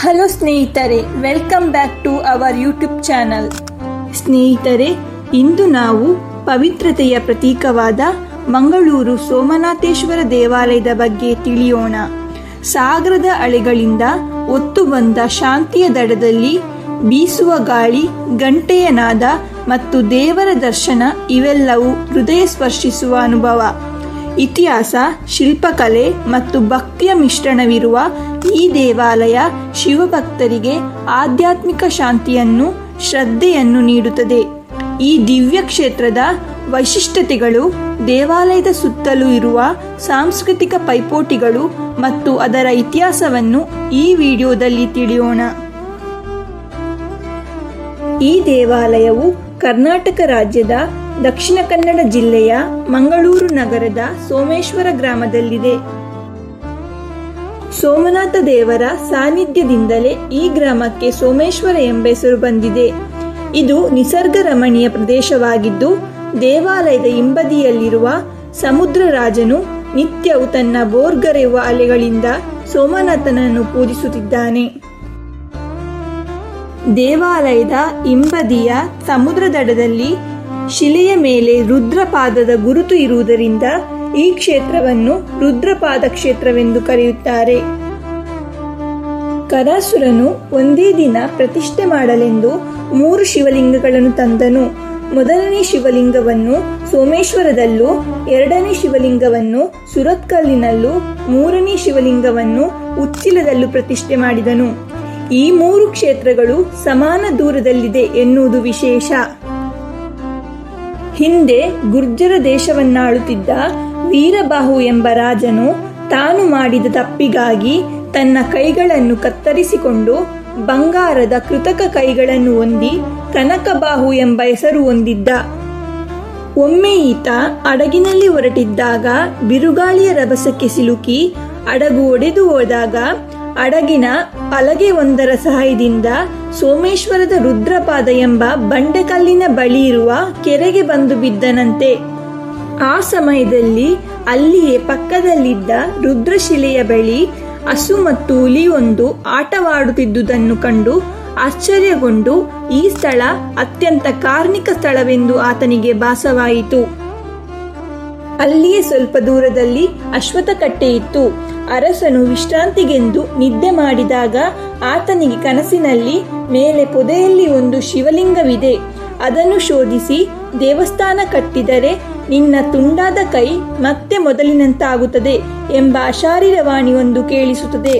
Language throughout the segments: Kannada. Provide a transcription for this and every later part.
ಹಲೋ ಸ್ನೇಹಿತರೆ welcome back to our YouTube channel ಸ್ನೇಹಿತರೆ, ಇಂದು ನಾವು ಪವಿತ್ರತೆಯ ಪ್ರತೀಕವಾದ ಮಂಗಳೂರು ಸೋಮನಾಥೇಶ್ವರ ದೇವಾಲಯದ ಬಗ್ಗೆ ತಿಳಿಯೋಣ. ಸಾಗರದ ಅಳೆಗಳಿಂದ ಒತ್ತು ಬಂದ ಶಾಂತಿಯ ದಡದಲ್ಲಿ ಬೀಸುವ ಗಾಳಿ ಗಂಟೆಯ ನಾದ ಮತ್ತು ದೇವರ ದರ್ಶನ ಇವೆಲ್ಲವೂ ಹೃದಯ ಸ್ಪರ್ಶಿಸುವ ಅನುಭವ. ಇತಿಹಾಸ, ಶಿಲ್ಪಕಲೆ ಮತ್ತು ಭಕ್ತಿಯ ಮಿಶ್ರಣವಿರುವ ಈ ದೇವಾಲಯ ಶಿವಭಕ್ತರಿಗೆ ಆಧ್ಯಾತ್ಮಿಕ ಶಾಂತಿಯನ್ನು, ಶ್ರದ್ಧೆಯನ್ನು ನೀಡುತ್ತದೆ. ಈ ದಿವ್ಯ ಕ್ಷೇತ್ರದ ವೈಶಿಷ್ಟ್ಯತೆಗಳು ದೇವಾಲಯದ ಸುತ್ತಲೂ ಇರುವ ಸಾಂಸ್ಕೃತಿಕ ಪೈಪೋಟಿಗಳು ಮತ್ತು ಅದರ ಇತಿಹಾಸವನ್ನು ಈ ವಿಡಿಯೋದಲ್ಲಿ ತಿಳಿಯೋಣ. ಈ ದೇವಾಲಯವು ಕರ್ನಾಟಕ ರಾಜ್ಯದ ದಕ್ಷಿಣ ಕನ್ನಡ ಜಿಲ್ಲೆಯ ಮಂಗಳೂರು ನಗರದ ಸೋಮೇಶ್ವರ ಗ್ರಾಮದಲ್ಲಿದೆ. ಸೋಮನಾಥ ದೇವರ ಸಾನ್ನಿಧ್ಯದಿಂದಲೇ ಈ ಗ್ರಾಮಕ್ಕೆ ಸೋಮೇಶ್ವರ ಎಂಬ ಹೆಸರು ಬಂದಿದೆ. ಇದು ನಿಸರ್ಗ ರಮಣೀಯ ಪ್ರದೇಶವಾಗಿದ್ದು, ದೇವಾಲಯದ ಹಿಂಬದಿಯಲ್ಲಿರುವ ಸಮುದ್ರ ರಾಜನು ನಿತ್ಯವೂ ತನ್ನ ಬೋರ್ಗರೆಯುವ ಅಲೆಗಳಿಂದ ಸೋಮನಾಥನನ್ನು ಪೂಜಿಸುತ್ತಿದ್ದಾನೆ. ದೇವಾಲಯದ ಹಿಂಬದಿಯ ಸಮುದ್ರ ದಡದಲ್ಲಿ ಶಿಲೆಯ ಮೇಲೆ ರುದ್ರಪಾದದ ಗುರುತು ಇರುವುದರಿಂದ ಈ ಕ್ಷೇತ್ರವನ್ನು ರುದ್ರಪಾದ ಕ್ಷೇತ್ರವೆಂದು ಕರೆಯುತ್ತಾರೆ. ಕರಾಸುರನು ಒಂದೇ ದಿನ ಪ್ರತಿಷ್ಠೆ ಮಾಡಲೆಂದು ಮೂರು ಶಿವಲಿಂಗಗಳನ್ನು ತಂದನು. ಮೊದಲನೇ ಶಿವಲಿಂಗವನ್ನು ಸೋಮೇಶ್ವರದಲ್ಲೂ, ಎರಡನೇ ಶಿವಲಿಂಗವನ್ನು ಸುರತ್ಕಲ್ಲಿನಲ್ಲೂ, ಮೂರನೇ ಶಿವಲಿಂಗವನ್ನು ಉಚ್ಚಿಲದಲ್ಲೂ ಪ್ರತಿಷ್ಠೆ ಮಾಡಿದನು. ಈ ಮೂರು ಕ್ಷೇತ್ರಗಳು ಸಮಾನ ದೂರದಲ್ಲಿದೆ ಎನ್ನುವುದು ವಿಶೇಷ. ಹಿಂದೆ ಗುರ್ಜರ ದೇಶವನ್ನಾಳುತ್ತಿದ್ದ ವೀರಬಾಹು ಎಂಬ ರಾಜನು ತಾನು ಮಾಡಿದ ತಪ್ಪಿಗಾಗಿ ತನ್ನ ಕೈಗಳನ್ನು ಕತ್ತರಿಸಿಕೊಂಡು ಬಂಗಾರದ ಕೃತಕ ಕೈಗಳನ್ನು ಹೊಂದಿ ಕನಕಬಾಹು ಎಂಬ ಹೆಸರು ಹೊಂದಿದ್ದ. ಒಮ್ಮೆ ಈತ ಹಡಗಿನಲ್ಲಿ ಹೊರಟಿದ್ದಾಗ ಬಿರುಗಾಳಿಯ ರಭಸಕ್ಕೆ ಸಿಲುಕಿ ಹಡಗು ಒಡೆದು ಹೋದಾಗ ಹಡಗಿನ ಪಲಗೆ ಒಂದರ ಸಹಾಯದಿಂದ ಸೋಮೇಶ್ವರದ ರುದ್ರಪಾದ ಎಂಬ ಬಂಡೆಕಲ್ಲಿನ ಬಳಿ ಇರುವ ಕೆರೆಗೆ ಬಂದು ಬಿದ್ದನಂತೆ. ಆ ಸಮಯದಲ್ಲಿ ಅಲ್ಲಿಯೇ ಪಕ್ಕದಲ್ಲಿದ್ದ ರುದ್ರಶಿಲೆಯ ಬಳಿ ಹಸು ಮತ್ತು ಹುಲಿಯೊಂದು ಆಟವಾಡುತ್ತಿದ್ದುದನ್ನು ಕಂಡು ಆಶ್ಚರ್ಯಗೊಂಡು ಈ ಸ್ಥಳ ಅತ್ಯಂತ ಕಾರ್ಮಿಕ ಸ್ಥಳವೆಂದು ಆತನಿಗೆ ಭಾಸವಾಯಿತು. ಅಲ್ಲಿಯೇ ಸ್ವಲ್ಪ ದೂರದಲ್ಲಿ ಅಶ್ವಥ ಕಟ್ಟೆ ಇತ್ತು ಅರಸನು ವಿಶ್ರಾಂತಿಗೆಂದು ನಿದ್ದೆ ಮಾಡಿದಾಗ ಆತನಿಗೆ ಕನಸಿನಲ್ಲಿ ಮೇಲೆ ಪೊದೆಯಲ್ಲಿ ಒಂದು ಶಿವಲಿಂಗವಿದೆ. ಅದನ್ನು ಶೋಧಿಸಿ ದೇವಸ್ಥಾನ ಕಟ್ಟಿದರೆ ನಿನ್ನ ತುಂಡಾದ ಕೈ ಮತ್ತೆ ಮೊದಲಿನಂತಾಗುತ್ತದೆ ಎಂಬ ಅಶಾರೀರವಾಣಿಯೊಂದು ಕೇಳಿಸುತ್ತದೆ.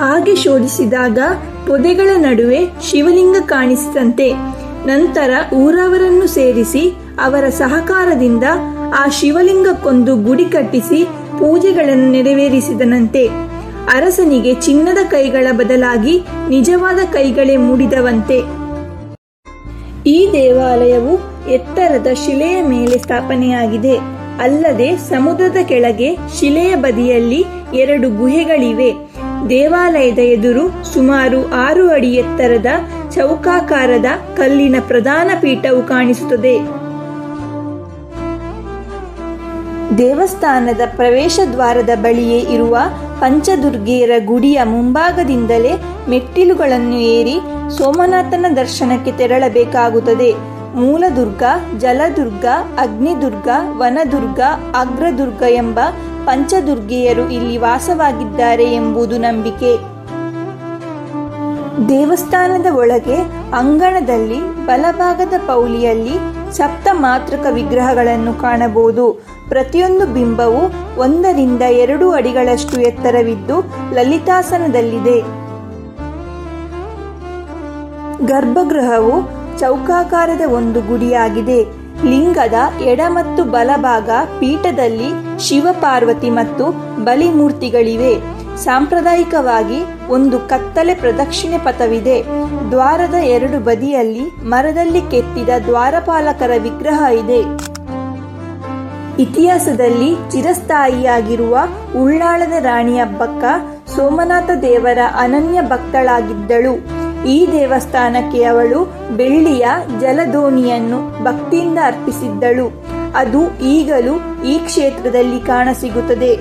ಹಾಗೆ ಶೋಧಿಸಿದಾಗ ಪೊದೆಗಳ ನಡುವೆ ಶಿವಲಿಂಗ ಕಾಣಿಸಿದಂತೆ ನಂತರ ಊರವರನ್ನು ಸೇರಿಸಿ ಅವರ ಸಹಕಾರದಿಂದ ಆ ಶಿವಲಿಂಗಕ್ಕೊಂದು ಗುಡಿ ಕಟ್ಟಿಸಿ ಪೂಜೆಗಳನ್ನು ನೆರವೇರಿಸಿದನಂತೆ. ಅರಸನಿಗೆ ಚಿನ್ನದ ಕೈಗಳ ಬದಲಾಗಿ ನಿಜವಾದ ಕೈಗಳೇ ಮೂಡಿದವಂತೆ. ಈ ದೇವಾಲಯವು ಎತ್ತರದ ಶಿಲೆಯ ಮೇಲೆ ಸ್ಥಾಪನೆಯಾಗಿದೆ. ಅಲ್ಲದೆ ಸಮುದ್ರದ ಕೆಳಗೆ ಶಿಲೆಯ ಬದಿಯಲ್ಲಿ ಎರಡು ಗುಹೆಗಳಿವೆ. ದೇವಾಲಯದ ಎದುರು ಸುಮಾರು ಆರು ಅಡಿ ಎತ್ತರದ ಚೌಕಾಕಾರದ ಕಲ್ಲಿನ ಪ್ರಧಾನ ಪೀಠವು ಕಾಣಿಸುತ್ತದೆ. ದೇವಸ್ಥಾನದ ಪ್ರವೇಶ ದ್ವಾರದ ಬಳಿಯೇ ಇರುವ ಪಂಚದುರ್ಗೆಯರ ಗುಡಿಯ ಮುಂಭಾಗದಿಂದಲೇ ಮೆಟ್ಟಿಲುಗಳನ್ನು ಏರಿ ಸೋಮನಾಥನ ದರ್ಶನಕ್ಕೆ ತೆರಳಬೇಕಾಗುತ್ತದೆ. ಮೂಲದುರ್ಗ, ಜಲದುರ್ಗ, ಅಗ್ನಿದುರ್ಗ, ವನದುರ್ಗ, ಅಗ್ರದುರ್ಗ ಎಂಬ ಪಂಚದುರ್ಗೆಯರು ಇಲ್ಲಿ ವಾಸವಾಗಿದ್ದಾರೆ ಎಂಬುದು ನಂಬಿಕೆ. ದೇವಸ್ಥಾನದ ಒಳಗೆ ಅಂಗಣದಲ್ಲಿ ಬಲಭಾಗದ ಪೌಲಿಯಲ್ಲಿ ಸಪ್ತ ಮಾತೃಕ ವಿಗ್ರಹಗಳನ್ನು ಕಾಣಬಹುದು. ಪ್ರತಿಯೊಂದು ಬಿಂಬವು ಒಂದರಿಂದ ಎರಡು ಅಡಿಗಳಷ್ಟು ಎತ್ತರವಿದ್ದು ಲಲಿತಾಸನದಲ್ಲಿದೆ. ಗರ್ಭಗೃಹವು ಚೌಕಾಕಾರದ ಒಂದು ಗುಡಿಯಾಗಿದೆ. ಲಿಂಗದ ಎಡ ಮತ್ತು ಬಲಭಾಗ ಪೀಠದಲ್ಲಿ ಶಿವಪಾರ್ವತಿ ಮತ್ತು ಬಲಿಮೂರ್ತಿಗಳಿವೆ. ಸಾಂಪ್ರದಾಯಿಕವಾಗಿ ಒಂದು ಕತ್ತಲೆ ಪ್ರದಕ್ಷಿಣೆ ಪಥವಿದೆ. ದ್ವಾರದ ಎರಡು ಬದಿಯಲ್ಲಿ ಮರದಲ್ಲಿ ಕೆತ್ತಿದ ದ್ವಾರಪಾಲಕರ ವಿಗ್ರಹ ಇದೆ. ಇತಿಹಾಸದಲ್ಲಿ ಚಿರಸ್ಥಾಯಿಯಾಗಿರುವ ಉಳ್ಳಾಳದ ರಾಣಿಯ ಬಕ್ಕ ಸೋಮನಾಥ ದೇವರ ಅನನ್ಯ ಭಕ್ತಳಾಗಿದ್ದಳು. ಈ ದೇವಸ್ಥಾನಕ್ಕೆ ಅವಳು ಬೆಳ್ಳಿಯ ಜಲದೋಣಿಯನ್ನು ಭಕ್ತಿಯಿಂದ ಅರ್ಪಿಸಿದ್ದಳು. ಅದು ಈಗಲೂ ಈ ಕ್ಷೇತ್ರದಲ್ಲಿ ಕಾಣಸಿಗುತ್ತದೆ.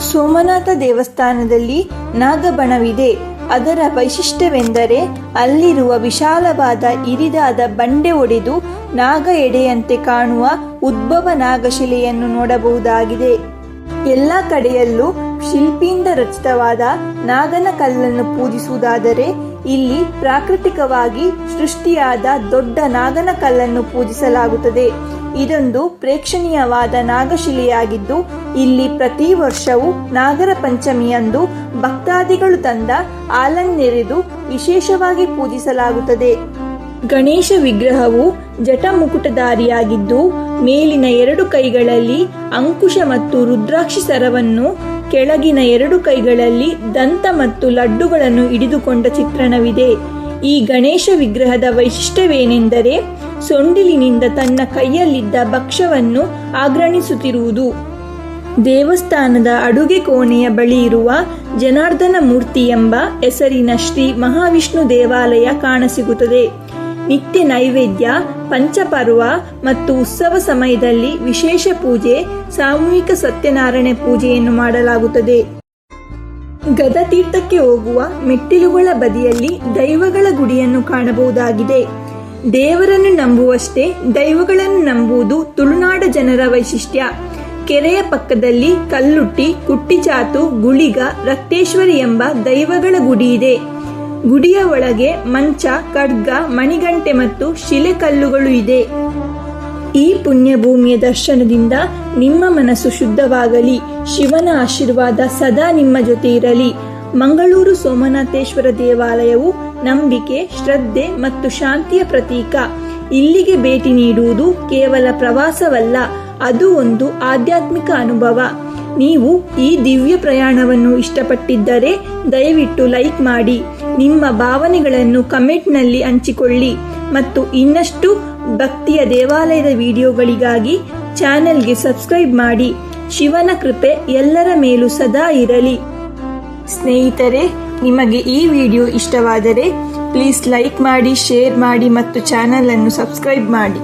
ಸೋಮನಾಥ ದೇವಸ್ಥಾನದಲ್ಲಿ ನಾಗಬಣವಿದೆ. ಅದರ ವೈಶಿಷ್ಟ್ಯವೆಂದರೆ ಅಲ್ಲಿರುವ ವಿಶಾಲವಾದ ಇರಿದಾದ ಬಂಡೆ ಒಡೆದು ನಾಗ ಎಡೆಯಂತೆ ಕಾಣುವ ಉದ್ಭವ ನಾಗಶಿಲೆಯನ್ನು ನೋಡಬಹುದಾಗಿದೆ. ಎಲ್ಲ ಕಡೆಯಲ್ಲೂ ಶಿಲ್ಪಿಯಿಂದ ರಚಿತವಾದ ನಾಗನ ಕಲ್ಲನ್ನು ಪೂಜಿಸುವುದಾದರೆ ಇಲ್ಲಿ ಪ್ರಾಕೃತಿಕವಾಗಿ ಸೃಷ್ಟಿಯಾದ ದೊಡ್ಡ ನಾಗನ ಕಲ್ಲನ್ನು ಪೂಜಿಸಲಾಗುತ್ತದೆ. ಇದೊಂದು ಪ್ರೇಕ್ಷಣೀಯವಾದ ನಾಗಶಿಲೆಯಾಗಿದ್ದು, ಇಲ್ಲಿ ಪ್ರತಿ ವರ್ಷವೂ ನಾಗರ ಪಂಚಮಿಯಂದು ಭಕ್ತಾದಿಗಳು ತಂದ ಆಲನ್ನೆರೆದು ವಿಶೇಷವಾಗಿ ಪೂಜಿಸಲಾಗುತ್ತದೆ. ಗಣೇಶ ವಿಗ್ರಹವು ಜಟಮುಕುಟಧಾರಿಯಾಗಿದ್ದು ಮೇಲಿನ ಎರಡು ಕೈಗಳಲ್ಲಿ ಅಂಕುಶ ಮತ್ತು ರುದ್ರಾಕ್ಷಿ ಸರವನ್ನು, ಕೆಳಗಿನ ಎರಡು ಕೈಗಳಲ್ಲಿ ದಂತ ಮತ್ತು ಲಡ್ಡುಗಳನ್ನು ಹಿಡಿದುಕೊಂಡ ಚಿತ್ರಣವಿದೆ. ಈ ಗಣೇಶ ವಿಗ್ರಹದ ವೈಶಿಷ್ಟ್ಯವೇನೆಂದರೆ ಸೊಂಡಿಲಿನಿಂದ ತನ್ನ ಕೈಯಲ್ಲಿದ್ದ ಭಕ್ಷ್ಯವನ್ನು ಆಗ್ರಣಿಸುತ್ತಿರುವುದು ದೇವಸ್ಥಾನದ ಅಡುಗೆ ಕೋಣೆಯ ಬಳಿ ಇರುವ ಜನಾರ್ದನ ಮೂರ್ತಿ ಎಂಬ ಹೆಸರಿನ ಶ್ರೀ ಮಹಾವಿಷ್ಣು ದೇವಾಲಯ ಕಾಣಸಿಗುತ್ತದೆ. ನಿತ್ಯ ನೈವೇದ್ಯ, ಪಂಚಪರ್ವ ಮತ್ತು ಉತ್ಸವ ಸಮಯದಲ್ಲಿ ವಿಶೇಷ ಪೂಜೆ, ಸಾಮೂಹಿಕ ಸತ್ಯನಾರಾಯಣ ಪೂಜೆಯನ್ನು ಮಾಡಲಾಗುತ್ತದೆ. ಗದತೀರ್ಥಕ್ಕೆ ಹೋಗುವ ಮೆಟ್ಟಿಲುಗಳ ಬದಿಯಲ್ಲಿ ದೈವಗಳ ಗುಡಿಯನ್ನು ಕಾಣಬಹುದಾಗಿದೆ. ದೇವರನ್ನು ನಂಬುವಷ್ಟೇ ದೈವಗಳನ್ನು ನಂಬುವುದು ತುಳುನಾಡ ಜನರ ವೈಶಿಷ್ಟ್ಯ. ಕೆರೆಯ ಪಕ್ಕದಲ್ಲಿ ಕಲ್ಲುಟ್ಟಿ, ಕುಟ್ಟಿಚಾತು, ಗುಳಿಗ, ರಕ್ತೇಶ್ವರಿ ಎಂಬ ದೈವಗಳ ಗುಡಿ ಇದೆ ಗುಡಿಯ ಒಳಗೆ ಮಂಚ, ಖಡ್ಗ, ಮಣಿಗಂಟೆ ಮತ್ತು ಶಿಲೆಕಲ್ಲುಗಳು ಇದೆ. ಈ ಪುಣ್ಯಭೂಮಿಯ ದರ್ಶನದಿಂದ ನಿಮ್ಮ ಮನಸ್ಸು ಶುದ್ಧವಾಗಲಿ, ಶಿವನ ಆಶೀರ್ವಾದ ಸದಾ ನಿಮ್ಮ ಜೊತೆ ಇರಲಿ. ಮಂಗಳೂರು ಸೋಮನಾಥೇಶ್ವರ ದೇವಾಲಯವು ನಂಬಿಕೆ, ಶ್ರದ್ಧೆ ಮತ್ತು ಶಾಂತಿಯ ಪ್ರತೀಕ. ಇಲ್ಲಿಗೆ ಭೇಟಿ ನೀಡುವುದು ಕೇವಲ ಪ್ರವಾಸವಲ್ಲ, ಅದು ಒಂದು ಆಧ್ಯಾತ್ಮಿಕ ಅನುಭವ. ನೀವು ಈ ದಿವ್ಯ ಪ್ರಯಾಣವನ್ನು ಇಷ್ಟಪಟ್ಟಿದ್ದರೆ ದಯವಿಟ್ಟು ಲೈಕ್ ಮಾಡಿ, ನಿಮ್ಮ ಭಾವನೆಗಳನ್ನು ಕಮೆಂಟ್ನಲ್ಲಿ ಹಂಚಿಕೊಳ್ಳಿ ಮತ್ತು ಇನ್ನಷ್ಟು ಭಕ್ತಿಯ ದೇವಾಲಯದ ವಿಡಿಯೋಗಳಿಗಾಗಿ ಚಾನೆಲ್ಗೆ ಸಬ್ಸ್ಕ್ರೈಬ್ ಮಾಡಿ. ಶಿವನ ಕೃಪೆ ಎಲ್ಲರ ಮೇಲೂ ಸದಾ ಇರಲಿ. ಸ್ನೇಹಿತರೆ ನಿಮಗೆ ಈ ವಿಡಿಯೋ ಇಷ್ಟವಾದರೆ ಪ್ಲೀಸ್ ಲೈಕ್ ಮಾಡಿ ಶೇರ್ ಮಾಡಿ ಮತ್ತು ಚಾನಲನ್ನು ಸಬ್ಸ್ಕ್ರೈಬ್ ಮಾಡಿ.